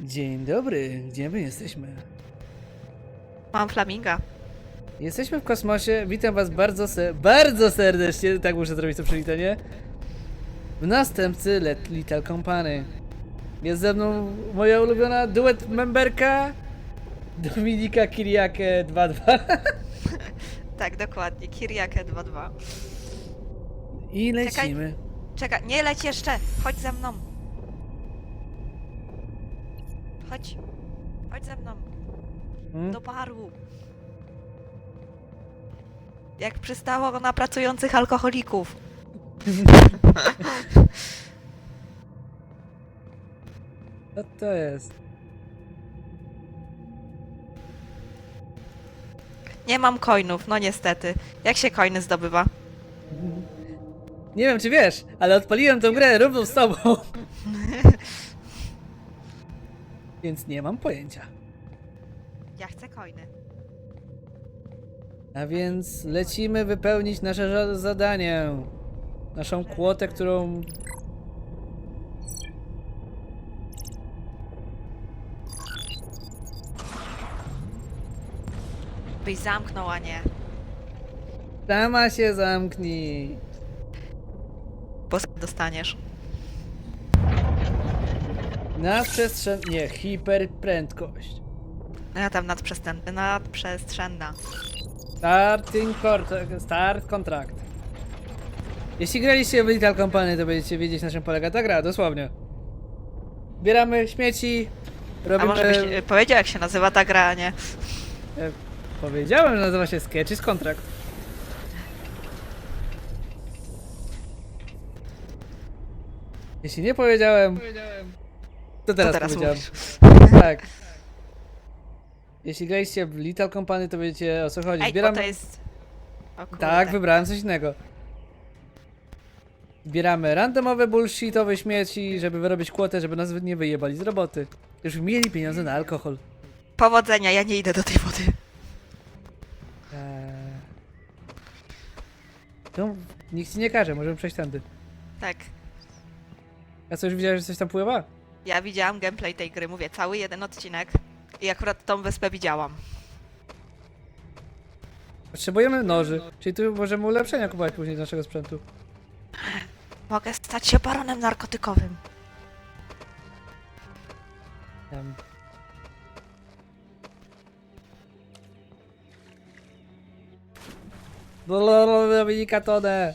Dzień dobry, gdzie my jesteśmy? Mam flaminga. Jesteśmy w kosmosie, witam was bardzo, se bardzo serdecznie, tak muszę zrobić to przywitanie. W następcy Let Little Company. Jest ze mną moja ulubiona duet memberka Dominika Kiriake 22 Tak, dokładnie. Kiriakę 2-2. i lecimy. Czekaj, nie leć jeszcze! Chodź ze mną. Chodź. Chodź ze mną. Hmm? Do baru. Jak przystało na pracujących alkoholików. Co to jest? Nie mam coinów, no niestety. Jak się coiny zdobywa? Nie wiem czy wiesz, ale odpaliłem tę grę równo z tobą. Więc nie mam pojęcia. Ja chcę coiny. A więc lecimy wypełnić nasze ża- zadanie. Naszą kłotę, którą. Byś zamknął, a nie. Sama się zamknij. Bo dostaniesz. Na przestrzeń. Nie, hiperprędkość. No ja tam nadprzestrzenna. nadprzestrzenna. Starting kort- start kontrakt. Jeśli graliście w Little Company, to będziecie wiedzieć na czym polega ta gra, dosłownie. Zbieramy śmieci, A robimy... może byś e, powiedział, jak się nazywa ta gra, a nie? E, Powiedziałem, że nazywa się Sketches Contract. Jeśli nie powiedziałem, to teraz, to teraz powiedziałem. Tak. Jeśli graliście w Little Company, to wiecie o co chodzi. Ej, bo to jest... O kurde. Tak, wybrałem coś innego. Zbieramy randomowe bullshitowe śmieci, żeby wyrobić kłotę, żeby nas nie wyjebali z roboty. Już mieli pieniądze na alkohol. Powodzenia, ja nie idę do tej wody. Eee... Tu nikt ci nie każe, możemy przejść tędy. Tak. A co, już widziałeś, że coś tam pływa? Ja widziałam gameplay tej gry, mówię, cały jeden odcinek. I akurat tą wyspę widziałam. Potrzebujemy noży, czyli tu możemy ulepszenia kupować później do naszego sprzętu. Mogę stać się baronem narkotykowym. Em. Blablabla, Dominika Tonę.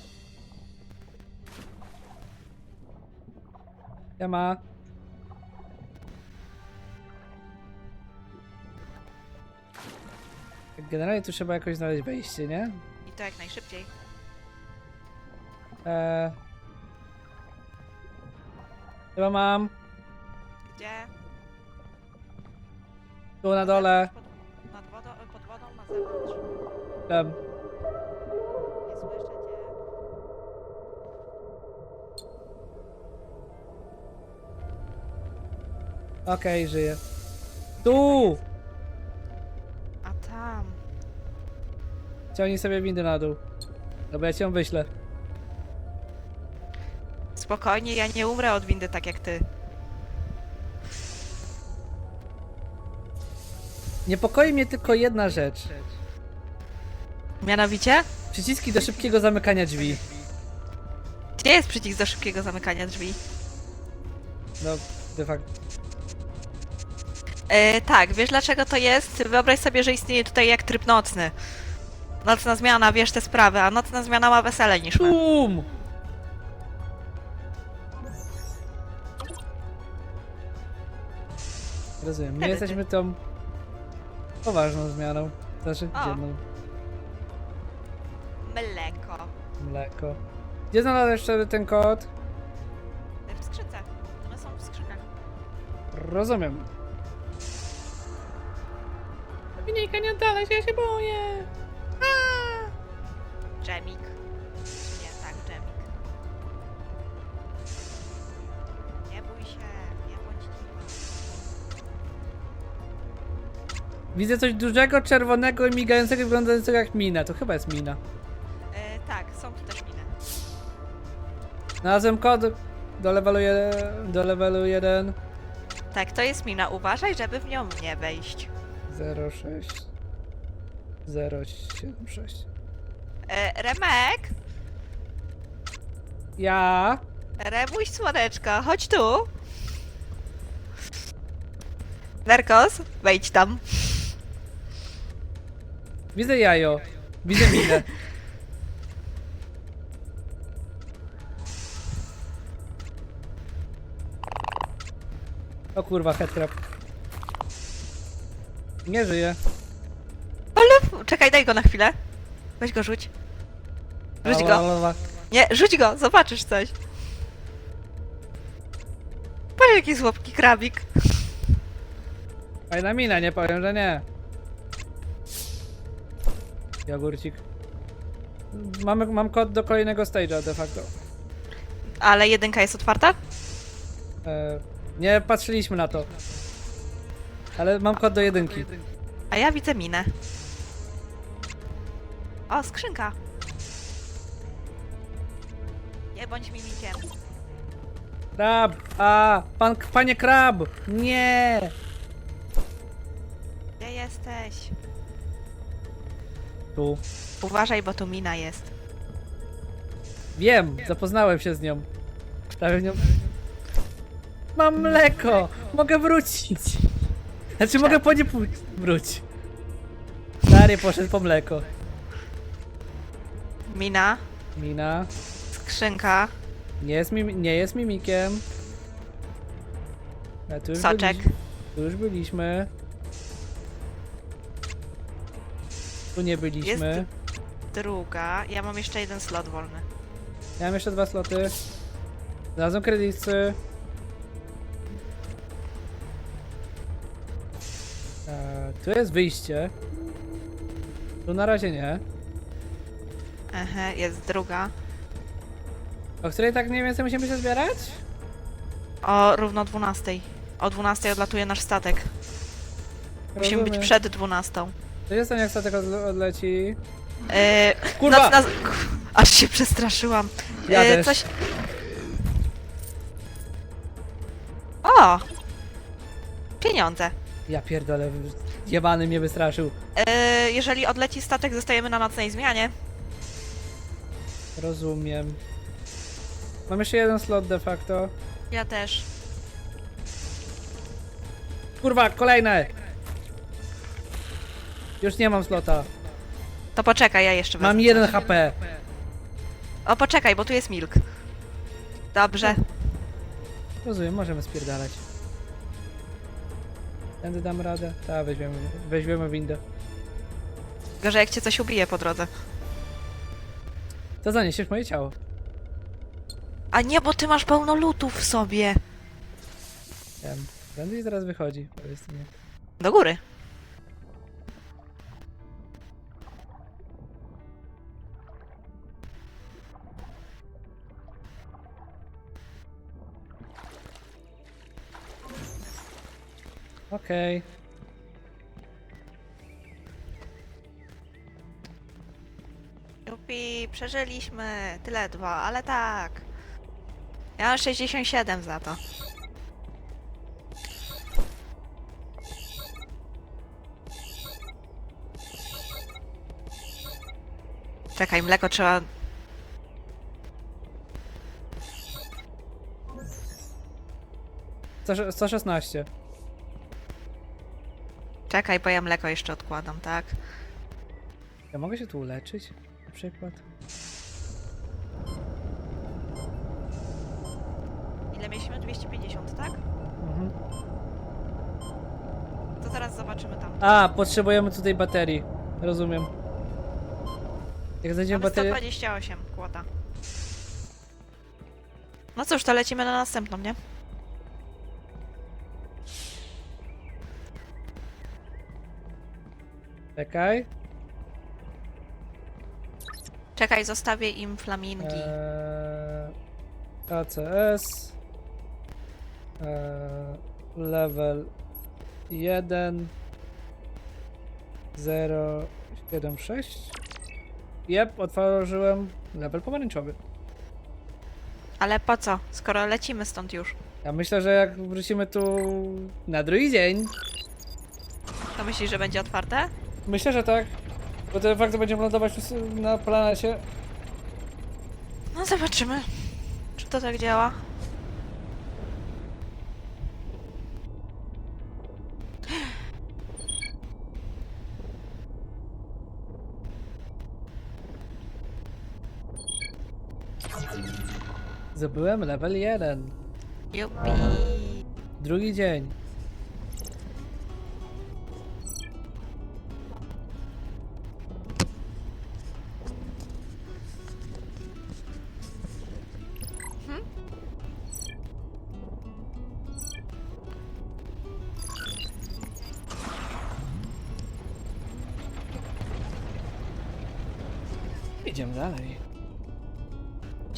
Siema. Generalnie tu trzeba jakoś znaleźć wejście, nie? I to jak najszybciej. Eee. Chyba mam. Gdzie? Tu na dole. Pod, nad wodą, pod wodą, na zewnątrz. Tam. Nie słyszę cię. Okej, żyję. Tu! A tam. Ciągnij sobie windę na dół. Dobra, ja cię wyślę. Spokojnie, ja nie umrę od windy tak jak ty. Niepokoi mnie tylko jedna rzecz. Mianowicie? Przyciski do szybkiego zamykania drzwi. Gdzie jest przycisk do szybkiego zamykania drzwi? No, de facto. E, tak, wiesz dlaczego to jest? Wyobraź sobie, że istnieje tutaj jak tryb nocny. Nocna zmiana, wiesz te sprawy, a nocna zmiana ma wesele niż my. BUM! Rozumiem. My Wtedy jesteśmy tą poważną zmianą. Znaczy, O. dzienną. Mleko. Mleko. Gdzie znalazłeś jeszcze ten kod? W skrzynce. One są w skrzynkach. Rozumiem. Dominika, nie oddalaj się, ja się boję. Dżemik. Nie, tak, dżemik. Nie bój się, nie bądź cicho. Widzę coś dużego, czerwonego i migającego, wyglądającego jak mina. To chyba jest mina. E, tak, są tu też miny. Znalazłem kod do levelu 1. Do levelu 1. Tak, to jest mina. Uważaj, żeby w nią nie wejść. 06 076 E, Remek, Ja Remuś słoneczko, chodź tu. Nerkos, wejdź tam. widzę jajo. Widzę minę. O kurwa, headcrab. Nie żyje. Olu, czekaj, daj go na chwilę. Weź go, rzuć. Rzuć go. Nie, rzuć go, zobaczysz coś. Patrz jaki słodki krabik. Fajna mina, nie powiem, że nie. Jogurcik. Mamy, mam kod do kolejnego stage'a de facto. Ale jedynka jest otwarta? E, nie patrzyliśmy na to. Ale mam kod do jedynki. A ja widzę minę. O, skrzynka. Bądź mimikiem. Krab! A! Pan, panie krab! Nie! Gdzie jesteś? Tu. Uważaj, bo tu mina jest. Wiem, zapoznałem się z nią. Prawie nią... Mam mleko! Mogę wrócić! Znaczy mogę po nie pójść. Wróć. Stary poszedł po mleko. Mina, Mina. Skrzynka, Nie jest, mimi- nie jest mimikiem. A tu już soczek. Byliśmy, tu już byliśmy. Tu nie byliśmy. Druga. Ja mam jeszcze jeden slot wolny. Ja mam jeszcze dwa sloty. Znalazłem kredyty. E, tu jest wyjście. Tu na razie nie. Aha, jest druga. O której tak mniej więcej musimy się zbierać? O równo 12. O 12 odlatuje nasz statek. Musimy być Rozumiem. przed 12. To jest ten jak statek odle- odleci. Yy, Kurwa! nocna... Aż się przestraszyłam. Ja Yy, też. coś... O! Pieniądze. Ja pierdolę, jebany mnie wystraszył. Yy, jeżeli odleci statek, zostajemy na nocnej zmianie. Rozumiem. Mam jeszcze jeden slot de facto. Ja też. Kurwa, kolejne! Już nie mam slota. To poczekaj, ja jeszcze wezmę. Mam jeden HP. O, poczekaj, bo tu jest milk. Dobrze. Rozumiem, możemy spierdalać. Tędy dam radę. Tak, weźmiemy, weźmiemy windę. Gorzej jak cię coś ubije po drodze. To zaniesiesz moje ciało. A nie, bo ty masz pełno lutów w sobie. Wiem. I zaraz wychodzi. Powiedz mi. Do góry. Okej. Jupi, przeżyliśmy. Tyle dwa, ale tak. Ja mam 67 za to. Czekaj, mleko trzeba... Okay. 116. Czekaj, bo ja mleko jeszcze odkładam, tak? Ja mogę się tu uleczyć? Na przykład? Ile mieliśmy? 250, tak? Mhm. To zaraz zobaczymy tam. A, potrzebujemy tutaj baterii. Rozumiem. Jak znajdziemy Mamy baterię... 128 kłota. No cóż, to lecimy na następną, nie? Czekaj. Czekaj, zostawię im flamingi. Eee, ACS. Eee, level 1. 0, 7, 6. Jep, otworzyłem level pomarańczowy. Ale po co, skoro lecimy stąd już? Ja myślę, że jak wrócimy tu na drugi dzień, To myślisz, że będzie otwarte? myślę, że tak. Bo de facto będziemy lądować na planecie. No zobaczymy, czy to tak działa. Zdobyłem level 1. Jupi. Drugi dzień.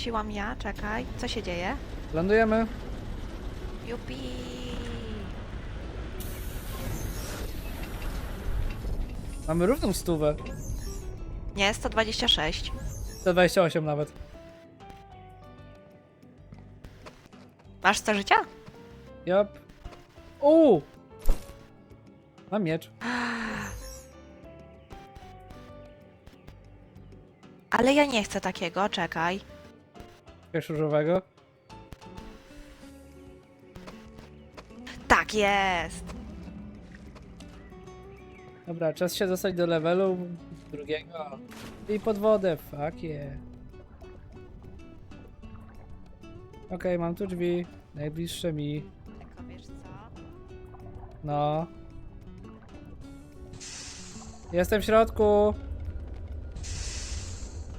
Siłam ja, czekaj. Co się dzieje? Lądujemy. Jupi. Mamy równą stówę. Nie, 126. 128 nawet. Masz 100 życia? Jop. Uuu! Mam miecz. Ale ja nie chcę takiego, czekaj. Jakiegoś różowego. Tak jest! Dobra, czas się dostać do levelu drugiego. I pod wodę, fuck yeah. Okej, mam tu drzwi. Najbliższe mi. Tylko wiesz co? No. Jestem w środku.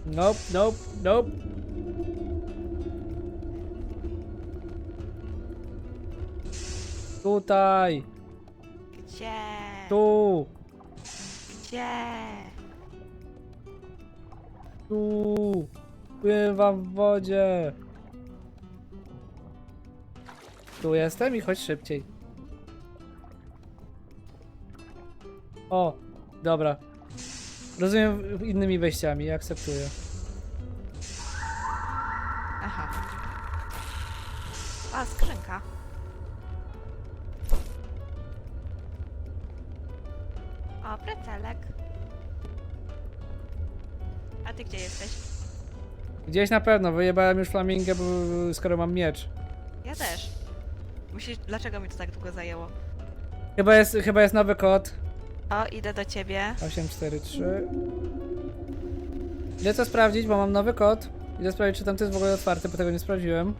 Nope, nope, nope. Tutaj, Gdzie? tu, Gdzie? tu. Pływam w wodzie. Tu jestem i chodź szybciej. O, dobra. Rozumiem innymi wejściami, akceptuję. Gdzieś na pewno, wyjebałem już flamingę, bo skoro mam miecz. Ja też. Musisz... Dlaczego mi to tak długo zajęło? Chyba jest, chyba jest nowy kod. O, idę do ciebie. 843. Idę to sprawdzić, bo mam nowy kod. Idę sprawdzić, czy tam to jest w ogóle otwarte, bo tego nie sprawdziłem.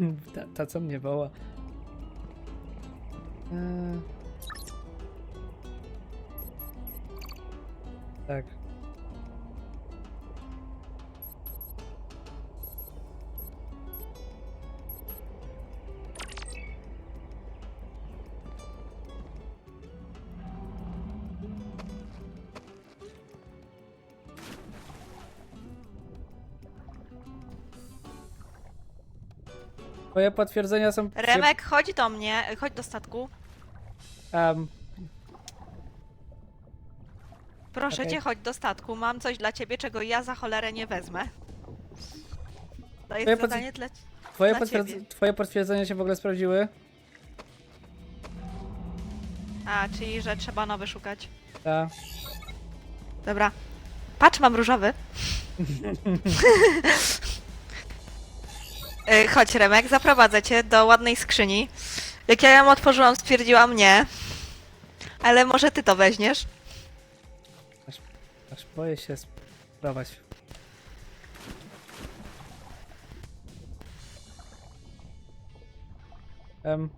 ta, ta co mnie woła. Eee. Tak. Twoje potwierdzenia są. przy- Remek, chodź do mnie, chodź do statku. Em, Proszę Okej. cię, chodź do statku. Mam coś dla ciebie, czego ja za cholerę nie wezmę. To jest Twoje potw- zadanie dla... twoje, Dla potwierdz- ciebie. twoje potwierdzenia się w ogóle sprawdziły? A, czyli, że trzeba nowy szukać. Tak. Dobra. Patrz, mam różowy. Y, Chodź, Remek, zaprowadzę cię do ładnej skrzyni. Jak ja ją otworzyłam, stwierdziłam nie. Ale może ty to weźmiesz? Aż boję się spróbować. Um,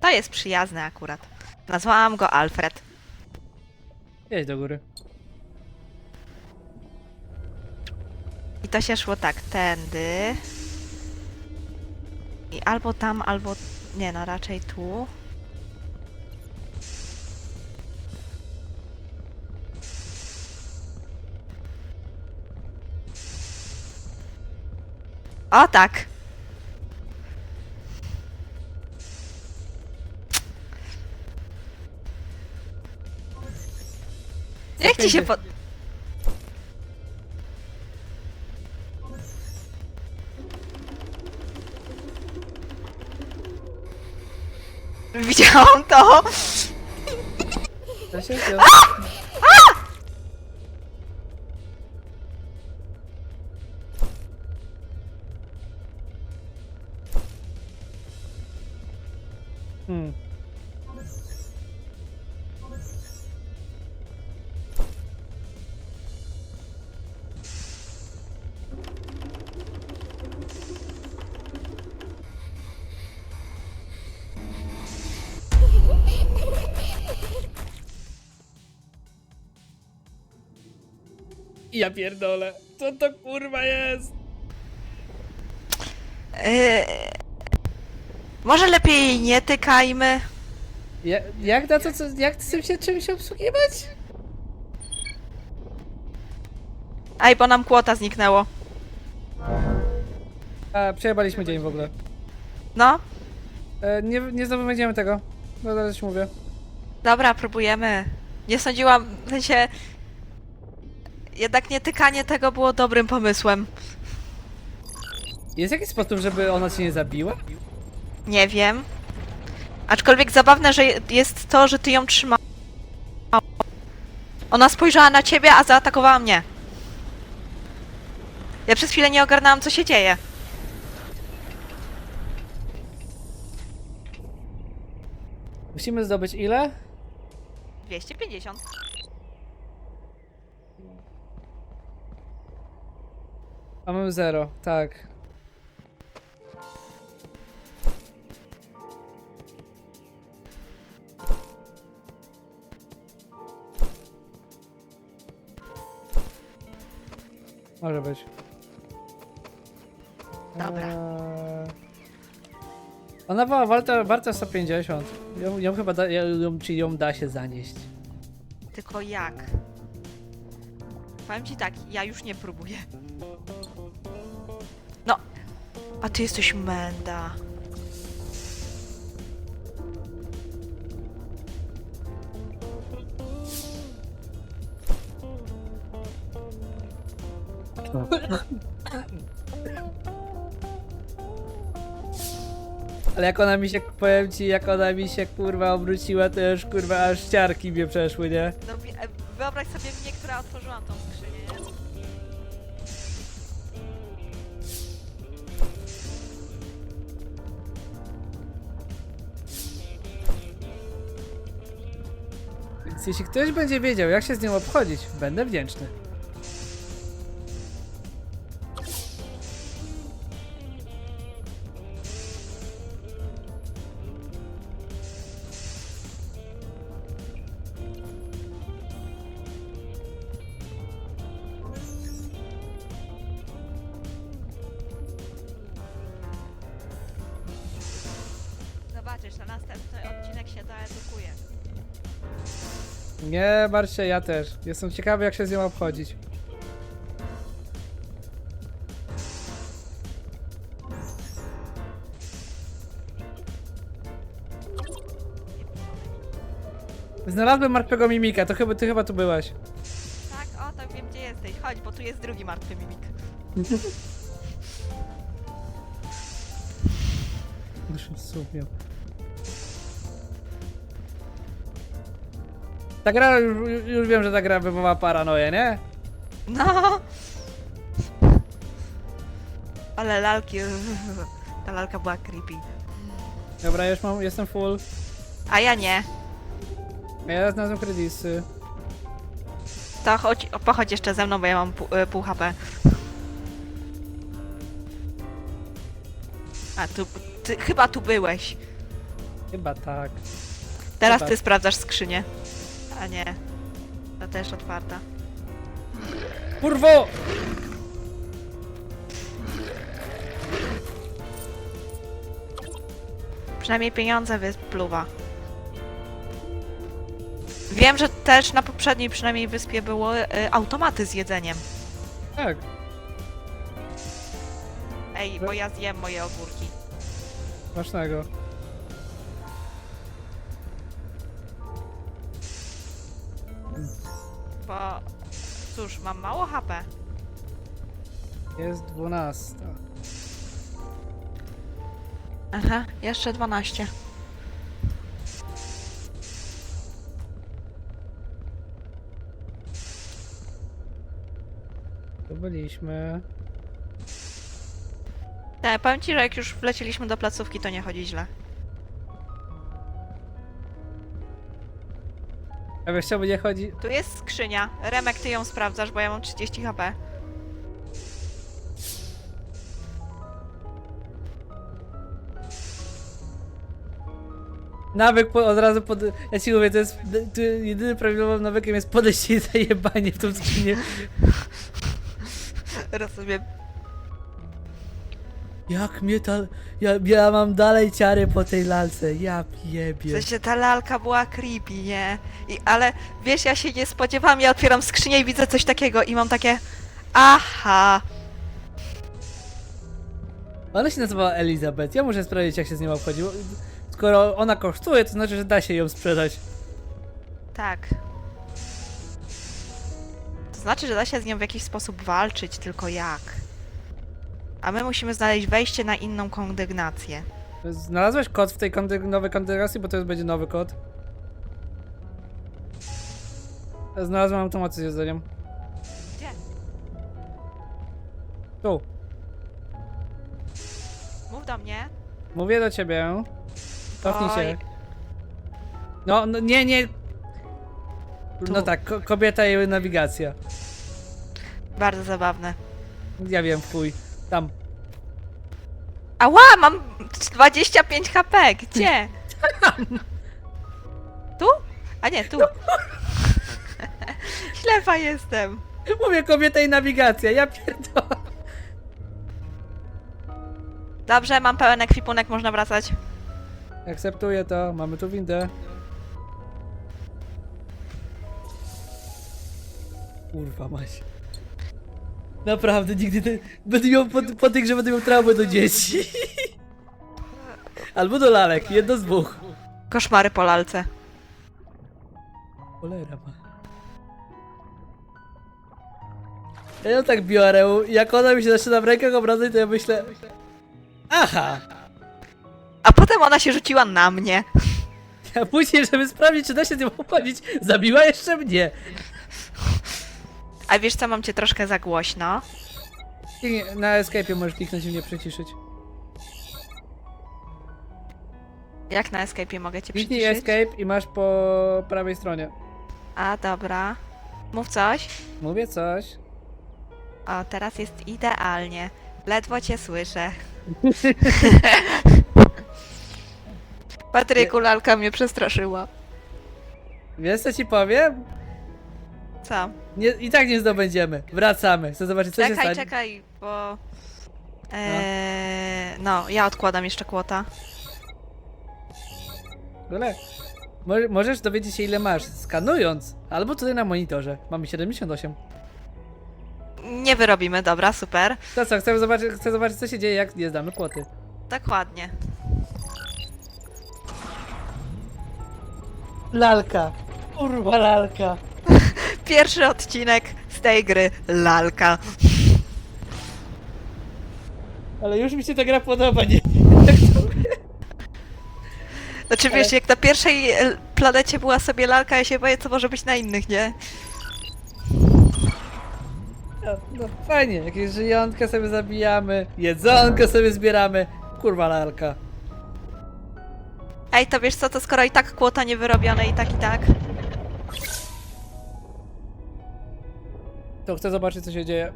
To jest przyjazne akurat. Nazwałam go Alfred. jedź do góry. I to się szło tak, tędy. I albo tam, albo... Nie no, raczej tu. O tak! Jak ci się pod... Widziałam to! Ja się ja... Hmm. Ja pierdolę. Co to kurwa jest? Yy... Może lepiej nie tykajmy? Ja, jak na to, co, jak z tym się czymś obsługiwać? Aj, bo nam kłota zniknęło. A, przejebaliśmy dzień w ogóle. No, E, nie, nie znowu będziemy tego. No zaraz ci mówię. dobra, próbujemy. Nie sądziłam, w sensie... Jednak nie tykanie tego było dobrym pomysłem. Jest jakiś sposób, żeby ona cię nie zabiła? Nie wiem. Aczkolwiek zabawne, że je- jest to, że ty ją trzymał. Ona spojrzała na ciebie, a zaatakowała mnie. Ja przez chwilę nie ogarnęłam, co się dzieje. Musimy zdobyć ile? 250. A mamy zero, tak. Może być. Dobra. Eee... Ona była warta, warta 150. Ją, ją chyba da, ją, czy ją da się zanieść. Tylko jak? Powiem ci tak, ja już nie próbuję. No, a ty jesteś menda. Ale jak ona mi się, powiem ci, jak ona mi się kurwa obróciła, to już kurwa aż ciarki mnie przeszły, nie? No, wi- e, wyobraź sobie mnie, która otworzyłam tą Jeśli ktoś będzie wiedział, jak się z nią obchodzić, będę wdzięczny. Nie martw się, ja też. Jestem ciekawy, jak się z nią obchodzić. Znalazłem martwego mimika, to chyba ty chyba tu byłaś. Tak, o, to wiem gdzie jesteś. Chodź, bo tu jest drugi martwy mimik. Super. Ta gra, już, już wiem, że ta gra wywoła paranoję, nie? No! Ale lalki... Ta lalka była creepy. Dobra, już mam, jestem full. A ja nie. Ja znalazłem kredyty. To chodź, pochodź jeszcze ze mną, bo ja mam pół, e, pół HP. A, tu... Ty, chyba tu byłeś. Chyba tak. Teraz Chyba. ty sprawdzasz skrzynię. A nie. Ta też otwarta. Kurwo! Przynajmniej pieniądze wypluwa. Wiem, że też na poprzedniej przynajmniej wyspie były y, automaty z jedzeniem. Tak. Ej, bo ja zjem moje ogórki. Smacznego. Mam mało HP. Jest 12. Aha, jeszcze 12. To byliśmy. Tak, powiem ci, że jak już wlecieliśmy do placówki, to nie chodzi źle. A wiesz bo nie chodzi... Tu jest skrzynia. Remek, ty ją sprawdzasz, bo ja mam 30 HP. Nawyk po, od razu pod... Ja ci mówię, to jest... Tu jedynym prawidłowym nawykiem jest podejście i zajebanie w tą skrzynię. Rozumiem. Jak mnie ta... Ja, ja mam dalej ciary po tej lalce, ja W piebie. sensie ta lalka była creepy, nie? I, ale wiesz, ja się nie spodziewałam, ja otwieram skrzynię i widzę coś takiego i mam takie... Aha! Ona się nazywała Elizabeth, ja muszę sprawdzić jak się z nią obchodzi. bo Skoro ona kosztuje, to znaczy, że da się ją sprzedać. Tak. To znaczy, że da się z nią w jakiś sposób walczyć, tylko jak? A my musimy znaleźć wejście na inną kondygnację. Znalazłeś kod w tej kondy- nowej kondygracji, bo to już będzie nowy kod. Znalazłem automację z jedzeniem. Gdzie? Tu. Mów do mnie. Mówię do ciebie. Cofnij się. No, no nie, nie. No Tu. tak, ko kobieta i nawigacja. Bardzo zabawne. Ja wiem, fuj. Tam. Ała, mam 25 HP. Gdzie? Tu? A nie, tu. Ślepa jestem. Mówię kobieta i nawigacja, ja pierdolę. Dobrze, mam pełen ekwipunek, można wracać. Akceptuję to, mamy tu windę. Kurwa mać. Naprawdę, nigdy te... Będę miał po, po tych, że będę miał traumę do dzieci. Albo do lalek, jedno z dwóch. Koszmary po lalce. Cholera ma. Ja ją tak biorę jak ona mi się zaczyna w rękach obracać, to ja myślę... Aha! A potem ona się rzuciła na mnie. A później, żeby sprawdzić, czy da się z nią pochodzić, zabiła jeszcze mnie. A wiesz co, mam cię troszkę za głośno. Kliknij- Na escape możesz kliknąć i mnie przyciszyć. Jak na escape mogę cię Kliknij przyciszyć? escape i masz po prawej stronie. A, dobra. Mów coś. Mówię coś. O, teraz jest idealnie. Ledwo cię słyszę. Patryku, lalka mnie przestraszyła. Wiesz co ci powiem? Co? Nie, I tak nie zdobędziemy. Wracamy. Chcę zobaczyć co się Czekaj, stanie. czekaj, bo... Eee, no, ja odkładam jeszcze kłota. Gole. Mo- Możesz dowiedzieć się ile masz, skanując. Albo tutaj na monitorze. Mamy 78. Nie wyrobimy, dobra, super. To co, chcę zobaczyć, chcę zobaczyć co się dzieje jak nie zdamy kłoty. Dokładnie. Lalka. Kurwa lalka. Pierwszy odcinek z tej gry, lalka. Ale już mi się ta gra podoba, nie? Znaczy wiesz, jak na pierwszej e, planecie była sobie lalka, ja się boję, co może być na innych, nie? No, no fajnie, jakieś żyjątkę sobie zabijamy, jedzonko sobie zbieramy. Kurwa lalka. Ej, to wiesz co, to skoro i tak kłota nie wyrobione i tak i tak. To chcę zobaczyć co się dzieje.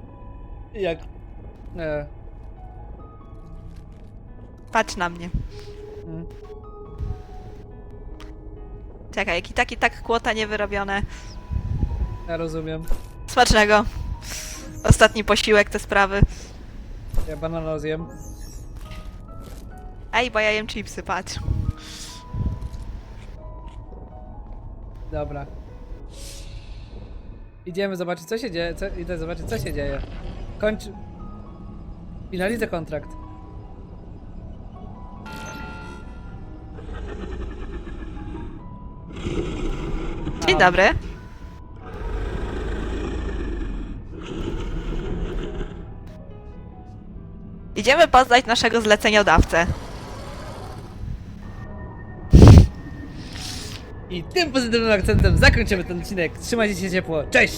Jak... E, Patrz na mnie. mm. Czekaj, jak i tak i tak kłota nie wyrobione. Ja rozumiem. Smacznego. Ostatni posiłek te sprawy. Ja banana zjem. Ej, bo ja jem chipsy, patrz. Dobra. Idziemy zobaczyć co się dzieje. Co, idę zobaczyć co się dzieje. Kończ... Finalizuję kontrakt. Dzień dobry. Idziemy poznać naszego zleceniodawcę. I tym pozytywnym akcentem zakończymy ten odcinek. Trzymajcie się ciepło. Cześć!